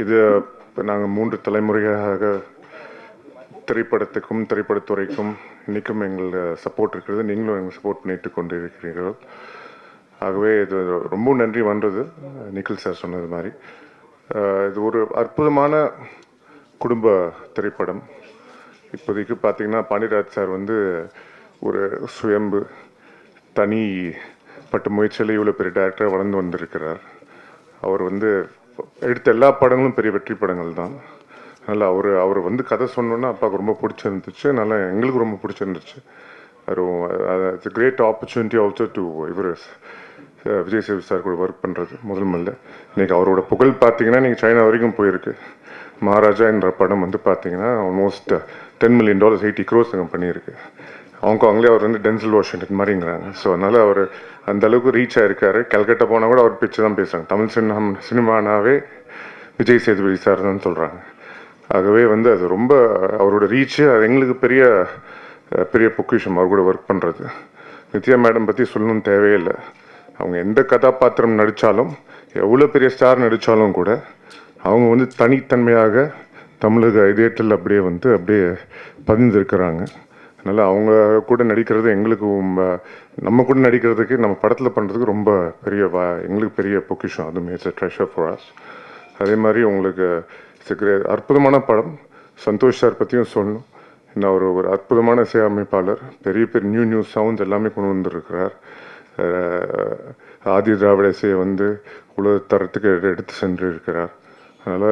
இது இப்போ நாங்கள் மூன்று தலைமுறையாக திரைப்படத்துக்கும் திரைப்படத்துறைக்கும் இன்றைக்கும் எங்கள் சப்போர்ட் இருக்கிறது. நீங்களும் எங்கள் சப்போர்ட் பண்ணிட்டு கொண்டு இருக்கிறீர்கள் ஆகவே இது ரொம்ப நன்றி வந்தது. நிக்கில் சார் சொன்னது மாதிரி. இது ஒரு அற்புதமான குடும்ப திரைப்படம். இப்போதைக்கு பார்த்தீங்கன்னா பாண்டியராஜ் சார் வந்து ஒரு சுயம்பு தனி பட்ட முயற்சியில் இவ்வளோ பெரிய டேரக்டராக வளர்ந்து வந்திருக்கிறார். அவர் வந்து எடுத்த எல்லா படங்களும் பெரிய வெற்றி படங்கள் தான். அதனால் அவர் அவர் வந்து கதை சொன்னோன்னா அப்பாவுக்கு ரொம்ப பிடிச்சிருந்துச்சு. அதனால் எங்களுக்கு ரொம்ப பிடிச்சிருந்துச்சு. அது it's great opportunity also to இவர் விஜய் சேவி சார் கூட ஒர்க் பண்ணுறது முதல் முதல்ல இன்றைக்கி அவரோட புகழ் பார்த்தீங்கன்னா நீங்கள் சைனா வரைக்கும் போயிருக்கு. மகாராஜா என்ற படம் வந்து பார்த்தீங்கன்னா almost ten million dollars eighty gross அங்கே பண்ணியிருக்கு. ஹாங்காங்லேயே அவர் வந்து டென்சில் வாஷிங்டன் மாதிரிங்கிறாங்க ஸோ அதனால் அவர் அந்த அளவுக்கு ரீச் ஆயிருக்காரு. கல்கட்டா போனால் கூட அவர் பிச்சு தான் பேசுகிறாங்க தமிழ் சினிமா சினிமானாவே விஜய் சேதுபதி சார் தான் சொல்கிறாங்க ஆகவே வந்து அது ரொம்ப அவரோட ரீச்சு அது எங்களுக்கு பெரிய பெரிய பொக்கிஷம். அவர் கூட ஒர்க் பண்ணுறது நித்யா மேடம் பற்றி சொல்லணும்னு தேவையில்லை அவங்க எந்த கதாபாத்திரம் நடித்தாலும் எவ்வளோ பெரிய ஸ்டார் நடித்தாலும் கூட அவங்க வந்து தனித்தன்மையாக தமிழக இதயத்தில் அப்படியே வந்து அப்படியே பதிந்திருக்கிறாங்க. அதனால் அவங்க கூட நடிக்கிறது எங்களுக்கு நம்ம கூட நடிக்கிறதுக்கு நம்ம படத்தில் பண்ணுறதுக்கு ரொம்ப பெரிய வா எங்களுக்கு பெரிய பொக்கிஷம். அதுவுமே it's a treasure for us அதே மாதிரி உங்களுக்கு it's அற்புதமான படம். சந்தோஷ் சார் பற்றியும் சொல்லணும். என்ன ஒரு ஒரு அற்புதமான இசையமைப்பாளர் பெரிய பெரிய நியூ நியூ சவுண்ட்ஸ் எல்லாமே கொண்டு வந்திருக்கிறார். ஆதி திராவிட இசையை வந்து உலக தரத்துக்கு எடுத்து சென்று இருக்கிறார் அதனால்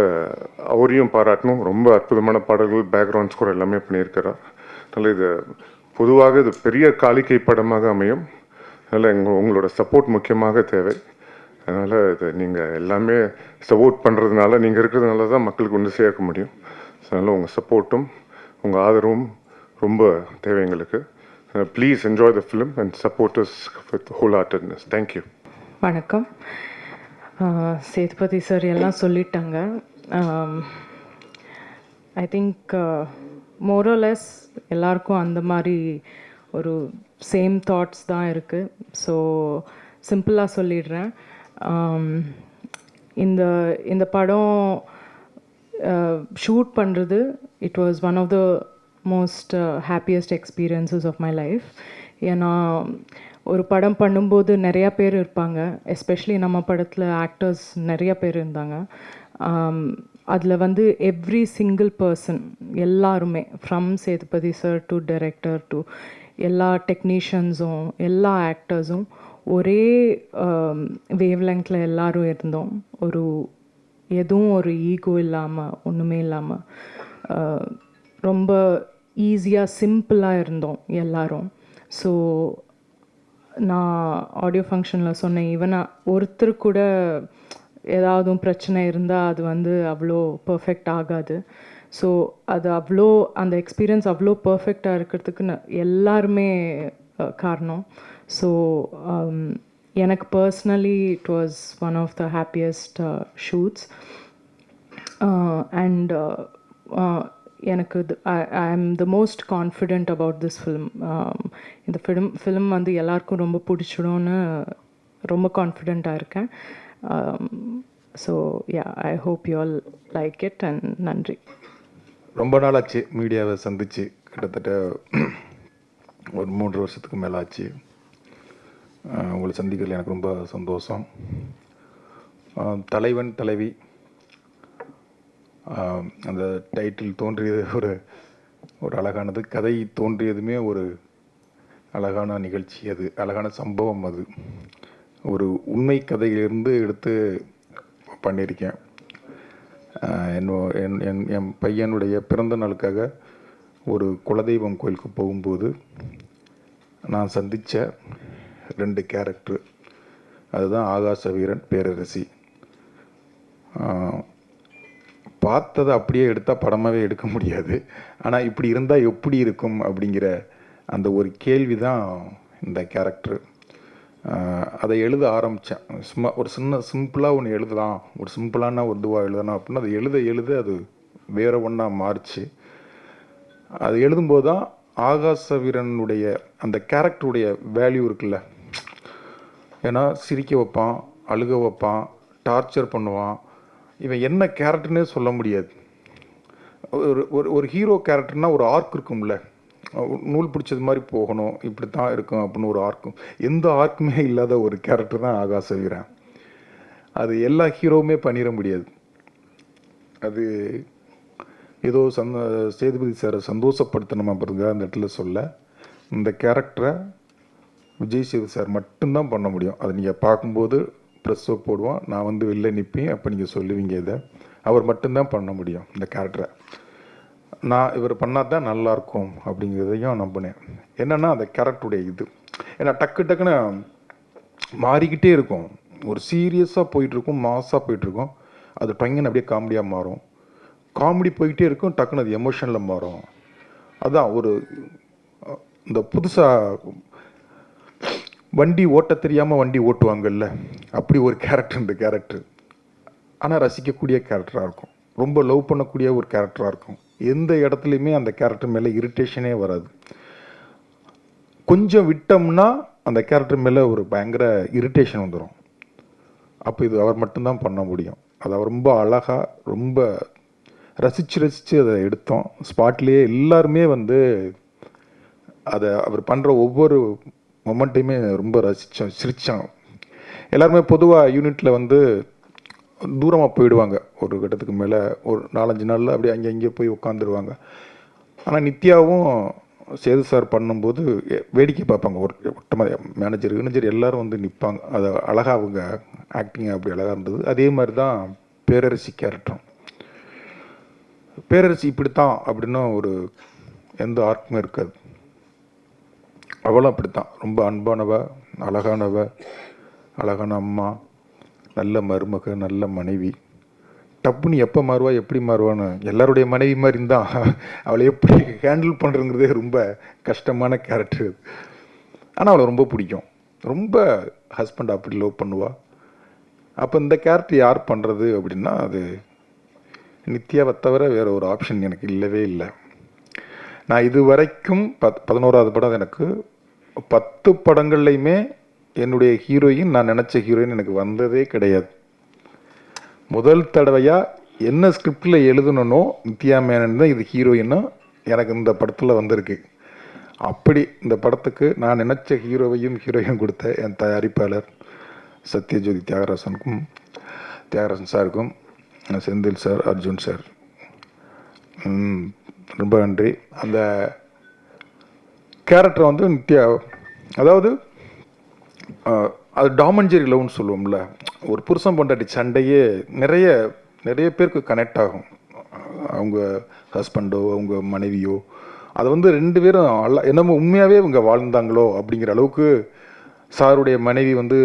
அவரையும் பாராட்டணும். ரொம்ப அற்புதமான பாடல்கள் பேக்ரவுண்ட் ஸ்கோர் எல்லாமே பண்ணியிருக்கிறார். அதனால் இது பொதுவாக இது பெரிய காலிக்கை படமாக அமையும். அதனால் எங்கள் உங்களோட சப்போர்ட் முக்கியமாக தேவை. அதனால் இது நீங்கள் எல்லாமே சப்போர்ட் பண்ணுறதுனால நீங்கள் இருக்கிறதுனால தான் மக்களுக்கு ஒன்று சேர்க்க முடியும். அதனால் உங்கள் சப்போர்ட்டும் உங்கள் ஆதரவும் ரொம்ப தேவை எங்களுக்கு. Please enjoy the film and supporters with whole heartedness thank you வணக்கம். சேதுபதி சார் எல்லாம் சொல்லிட்டாங்க. ஐ திங்க் மோரோலெஸ் எல்லாருக்கும் அந்த மாதிரி ஒரு சேம் தாட்ஸ் தான் இருக்குது ஸோ சிம்பிளாக சொல்லிடுறேன். Um, இந்த இந்த படம் ஷூட் பண்ணுறது it was one of the most happiest experiences of my life ஏன்னா ஒரு படம் பண்ணும்போது நிறையா பேர் இருப்பாங்க. எஸ்பெஷலி நம்ம படத்தில் ஆக்டர்ஸ் நிறைய பேர் இருந்தாங்க. Um, அதில் வந்து எவ்ரி சிங்கிள் பர்சன் எல்லாருமே from Sethupathi sir to director to எல்லா டெக்னீஷியன்ஸும் எல்லா ஆக்டர்ஸும் ஒரே வேவ் லெங்க்ல எல்லோரும் இருந்தோம். ஒரு எதுவும் ஒரு ஈகோ இல்லாமல் ஒன்றுமே இல்லாமல் ரொம்ப ஈஸியாக சிம்பிளாக இருந்தோம் எல்லாரும். ஸோ நான் ஆடியோ ஃபங்க்ஷனில் சொன்னேன் ஈவன் ஒருத்தர் கூட ஏதாவது பிரச்சனை இருந்தால் அது வந்து அவ்வளோ பர்ஃபெக்ட் ஆகாது. ஸோ அது அவ்வளோ அந்த எக்ஸ்பீரியன்ஸ் அவ்வளோ பர்ஃபெக்டாக இருக்கிறதுக்கு எல்லாருமே காரணம். ஸோ um, எனக்கு personally it was one of the happiest shoots and எனக்கு I am the most confident about this film இந்த ஃபிலிம் ஃபிலிம் வந்து எல்லாருக்கும் ரொம்ப பிடிச்சிடும்னு ரொம்ப கான்ஃபிடெண்ட்டாக இருக்கேன். So yeah I hope you all like it and நன்றி. ரொம்ப நாள் ஆச்சு மீடியாவை சந்தித்து கிட்டத்தட்ட ஒரு மூன்று வருஷத்துக்கு மேலே ஆச்சு உங்களை சந்திக்கிறதுல எனக்கு ரொம்ப சந்தோஷம். தலைவன் தலைவி. அந்த டைட்டில் தோன்றியது ஒரு ஒரு அழகானது. கதை தோன்றியதுமே ஒரு அழகான நிகழ்ச்சி அது. அழகான சம்பவம் அது. ஒரு உண்மை கதையிலிருந்து எடுத்து பண்ணியிருக்கேன். என்னோ என் என் என் பையனுடைய பிறந்த நாளுக்காக ஒரு குலதெய்வம் கோயிலுக்கு போகும்போது நான் சந்தித்த ரெண்டு கேரக்டர் அதுதான் ஆகாச வீரன் பேரரசி. பார்த்ததை அப்படியே எடுத்தால் படமாகவே எடுக்க முடியாது. ஆனால் இப்படி இருந்தால் எப்படி இருக்கும் அப்படிங்கிற அந்த ஒரு கேள்வி தான் இந்த கேரக்டர் அதை எழுத ஆரம்பித்தேன் சும்மா ஒரு சின்ன சிம்பிளாக ஒன்று எழுதலாம். ஒரு சிம்பிளான ஒரு இதுவாக எழுதலாம் அப்படின்னு. அதை எழுத எழுத அது வேறு ஒன்றா மாறுச்சு. அது எழுதும்போது தான் ஆகாச வீரனுடைய அந்த கேரக்டருடைய வேல்யூ இருக்குல்ல. ஏன்னா சிரிக்க வைப்பான் அழுக வைப்பான் டார்ச்சர் பண்ணுவான். இவன் என்ன கேரக்டர்னே சொல்ல முடியாது. ஒரு ஒரு ஒரு ஹீரோ கேரக்டர்னால் ஒரு ஆர்க் இருக்கும்ல. நூல் பிடிச்சது மாதிரி போகணும் இப்படி தான் இருக்கும் அப்படின்னு ஒரு ஆர்க்கும் எந்த ஆர்க்குமே இல்லாத ஒரு கேரக்டர் தான் ஆகாச வீரன் அது எல்லா ஹீரோவுமே பண்ணிட முடியாது. அது ஏதோ சந்த சேதுபதி சாரை சந்தோஷப்படுத்தணுமா பாருங்க அந்த இடத்துல சொல்ல. இந்த கேரக்டரை விஜய் சேது சார் மட்டும்தான் பண்ண முடியும். அதை நீங்கள் பார்க்கும்போது ப்ரெஸ்ஸோ போடுவோம் நான் வந்து வெளில நிற்பேன் அப்போ நீங்கள் சொல்லுவீங்க இதை. அவர் மட்டும்தான் பண்ண முடியும் இந்த கேரக்டரை நான் இவர் பண்ணால் தான் நல்லாயிருக்கும் அப்படிங்கிறதையும் நம்பினேன். என்னென்னா அந்த கேரக்டருடைய இது. ஏன்னா டக்கு டக்குன்னு மாறிக்கிட்டே இருக்கும். ஒரு சீரியஸாக போயிட்டுருக்கும் மாஸாக போயிட்டுருக்கும். அது பையன் அப்படியே காமெடியாக மாறும். காமெடி போயிட்டே இருக்கும் டக்குன்னு அது எமோஷனில் மாறும். அதான் ஒரு இந்த புதுசாக வண்டி ஓட்ட தெரியாமல் வண்டி ஓட்டுவாங்கல்ல அப்படி ஒரு கேரக்டர் இந்த கேரக்டர் ஆனால் ரசிக்கக்கூடிய கேரக்டராக இருக்கும். ரொம்ப லவ் பண்ணக்கூடிய ஒரு கேரக்டராக இருக்கும். எந்த இடத்துலையுமே அந்த கேரக்டர் மேலே இரிட்டேஷனே வராது. கொஞ்சம் விட்டோம்னா அந்த கேரக்டர் மேலே ஒரு பயங்கர இரிட்டேஷன் வந்துடும் அப்போ இது அவர் மட்டும்தான் பண்ண முடியும். அதை அவர் ரொம்ப அழகாக ரொம்ப ரசித்து ரசித்து அதை எடுத்தோம். ஸ்பாட்லேயே எல்லாருமே வந்து அதை அவர் பண்ணுற ஒவ்வொரு மொமெண்ட்டையுமே ரொம்ப ரசித்தோம் சிரித்தோம் எல்லாருமே பொதுவாக யூனிட்டில் வந்து தூரமாக போயிடுவாங்க. ஒரு கட்டத்துக்கு மேலே ஒரு நாலஞ்சு நாளில் அப்படியே அங்கே அங்கேயே போய் உட்காந்துருவாங்க ஆனால் நித்யாவும் சேது சார் பண்ணும்போது வேடிக்கை பார்ப்பாங்க. ஒரு ஒட்டமாக மேனேஜர் மேனேஜர் எல்லோரும் வந்து நிற்பாங்க அது அழகாக அவங்க ஆக்டிங் அப்படி அழகாக இருந்தது. அதே மாதிரி தான் பேரரசி கேரக்டரும் பேரரசி இப்படித்தான் அப்படின்னு ஒரு எந்த ஆர்க்குமே இருக்காது. அவளும் அப்படித்தான். ரொம்ப அன்பானவ அழகானவ அழகான அம்மா. நல்ல மருமக நல்ல மனைவி. டப்புன்னு எப்போ மாறுவா எப்படி மாறுவான்னு எல்லாருடைய மனைவி மாதிரி தான் அவளை எப்படி ஹேண்டில் பண்ணுறங்கிறதே ரொம்ப கஷ்டமான கேரக்டர் ஆனால் அவளை ரொம்ப பிடிக்கும். ரொம்ப ஹஸ்பண்ட் அப்படி லவ் பண்ணுவா. அப்போ இந்த கேரக்டர் யார் பண்ணுறது அப்படின்னா அது நித்யாவை தவிர வேறு ஒரு ஆப்ஷன் எனக்கு இல்லவே இல்லை. நான் இது வரைக்கும் பத் பதினோராவது படம் எனக்கு பத்து படங்கள்லையுமே என்னுடைய ஹீரோயின் நான் நினச்ச ஹீரோயின் எனக்கு வந்ததே கிடையாது. முதல் தடவையாக என்ன ஸ்கிரிப்டில் எழுதணுனோ நித்யா மேனன் தான் இது ஹீரோயின்னா எனக்கு இந்த படத்தில் வந்திருக்கு. அப்படி இந்த படத்துக்கு நான் நினச்ச ஹீரோவையும் ஹீரோயும் கொடுத்த என் தயாரிப்பாளர் சத்யஜோதி தியாகராசனுக்கும் தியாகராசன் சாருக்கும் செந்தில் சார் அர்ஜுன் சார். ரொம்ப நன்றி. அந்த கேரக்டர் வந்து நித்யா அதாவது அது டாமஞ்சேரி லவ்னு சொல்லுவோம்ல. ஒரு புருஷன் பொண்டாட்டி சண்டையே நிறைய நிறைய பேருக்கு கனெக்ட் ஆகும். அவங்க ஹஸ்பண்டோ அவங்க மனைவியோ அதை வந்து ரெண்டு பேரும் அல்ல என்னமோ உண்மையாகவே இவங்க வாழ்ந்தாங்களோ அப்படிங்கிற அளவுக்கு சாருடைய மனைவி வந்து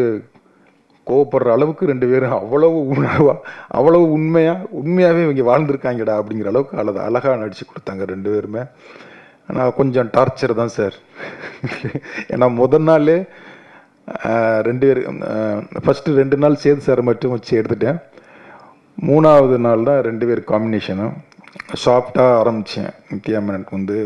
கோவப்படுற அளவுக்கு ரெண்டு பேரும் அவ்வளவு உணர்வா அவ்வளவு உண்மையாக உண்மையாகவே இவங்க வாழ்ந்திருக்காங்கடா அப்படிங்கிற அளவுக்கு அழகு அழகாக நடித்து கொடுத்தாங்க ரெண்டு பேருமே. ஆனால் கொஞ்சம் டார்ச்சர் தான் சார். ஏன்னா முதல் நாளே ரெண்டு பேர் ஃபஸ்ட்டு ரெண்டு நாள் சேது சார் மட்டும் வச்சு எடுத்துட்டேன். மூணாவது நாள் தான் ரெண்டு பேர் காம்பினேஷனும் சாஃப்டாக ஆரம்பித்தேன் நித்யா மேனனுக்கு வந்து